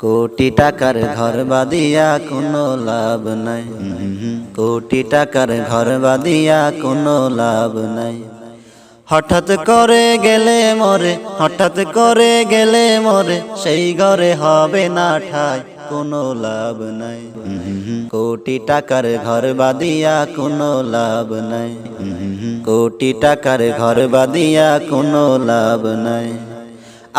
কোটি টাকার ঘর বাদিয়া কোনো লাভ নাই। কোটি টাকার ঘর বাদিয়া কোনো লাভ নাই। হঠাৎ করে গেলে মরে, হঠাৎ করে গেলে মরে, সেই ঘরে হবে না ঠাই, কোনো লাভ নাই। কোটি টাকার ঘর বাদিয়া কোনো লাভ নাই। কোটি টাকার ঘর বাদিয়া কোনো লাভ নাই।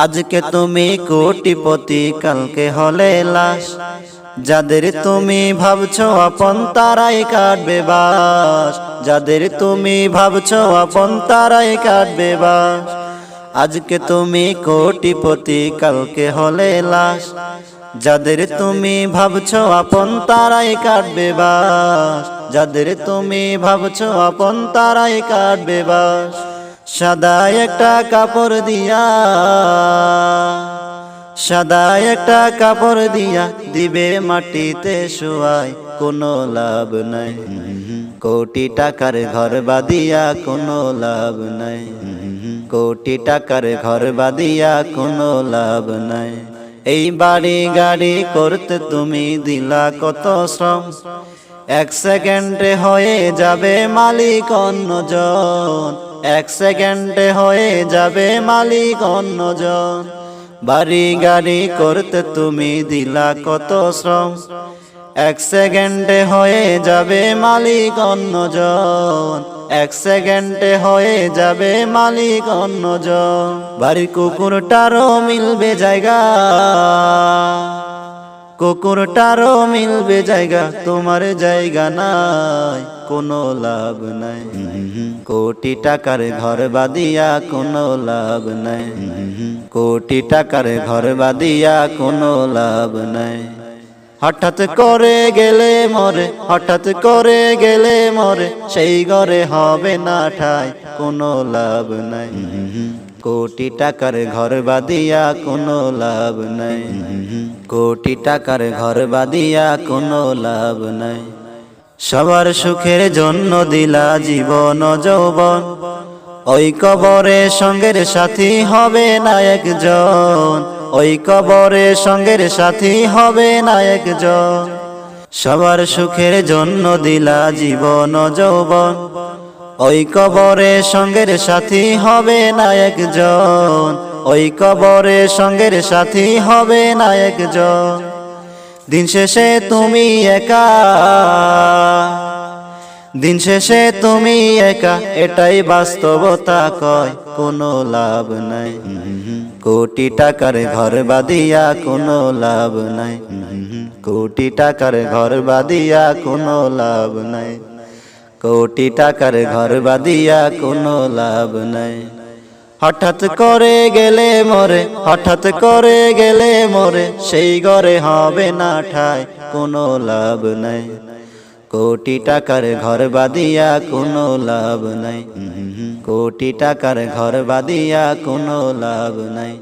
আজকে তুমি কোটিপতি, কালকে হলে লাশ। যাদের তুমি ভাবছ আপন, তারাই কাটবে বাস। যাদের তুমি ভাবছ আপন, তারাই কাটবে বাস। আজকে তুমি কোটিপতি, কালকে হলে লাশ। যাদের তুমি ভাবছ আপন, তারাই কাটবে বাস। যাদের তুমি ভাবছ আপন, তারাই কাটবে বাস। সাদা একটা কাপড় দিয়া সাদা একটা কাপড় দিয়া দিবে মাটিতে শোয়াই কোনো লাভ নাই। কোটি টাকার ঘর বাদিয়া কোনো লাভ নাই। কোটি টাকার ঘর বাদিয়া কোনো লাভ নাই। এই বাড়ি গাড়ি করতে তুমি দিলা কত শ্রম। এক সেকেন্ডে হয়ে যাবে মালিক অন্যজন। এক সেকেন্ডে হয়ে যাবে মালিক অন্যজন বাড়ি গাড়ি করতে তুমি দিলা কত শ্রম। এক সেকেন্ডে হয়ে যাবে মালিক অন্যজন এক সেকেন্ডে হয়ে যাবে মালিক অন্যজন বাড়ির কুকুরটারও মিলবে জায়গা। কুকুরটারও মিলবে জায়গা, তোমার জায়গা নাই, কোনো লাভ নাই। কোটি টাকার ঘর বাদিয়া কোনো লাভ নাই। কোটি টাকার ঘর বাদিয়া কোনো লাভ নাই। হঠাৎ করে গেলে মরে, হঠাৎ করে গেলে মরে, সেই ঘরে হবে না ঠাই কোনো লাভ নাই। কোটি টাকার ঘর বাদিয়া কোনো লাভ নাই। কোটি টাকার ঘর বাদিয়া কোনো লাভ নাই। সবার সুখের জন্য দিলা জীবন যৌবন। ওই কবরে সঙ্গের সাথী হবে না একজন। ওই কবরে সঙ্গের সাথী হবে না একজন। সবার সুখের জন্য দিলা জীবন যৌবন। ওই কবরে সঙ্গের সাথী হবে না একজন। ওই কবরে সঙ্গের সাথী হবে না একজন। দিন শেষে তুমি একা। দিন শেষে তুমি একা, এটাই বাস্তবতা কয়, কোনো লাভ নাই। কোটি টাকার ঘর বাদিয়া কোনো লাভ নাই। কোটি টাকার ঘর বাদিয়া কোনো লাভ নাই। কোটি টাকার ঘর বাদিয়া কোনো লাভ নাই। হঠাৎ করে গেলে মরে, হঠাৎ করে গেলে মরে, সেই ঘরে হবে না ঠাই কোনো লাভ নাই। কোটি টাকার ঘর বাদিয়া কোনো লাভ নাই। কোটি টাকার ঘর বাদিয়া কোনো লাভ নাই।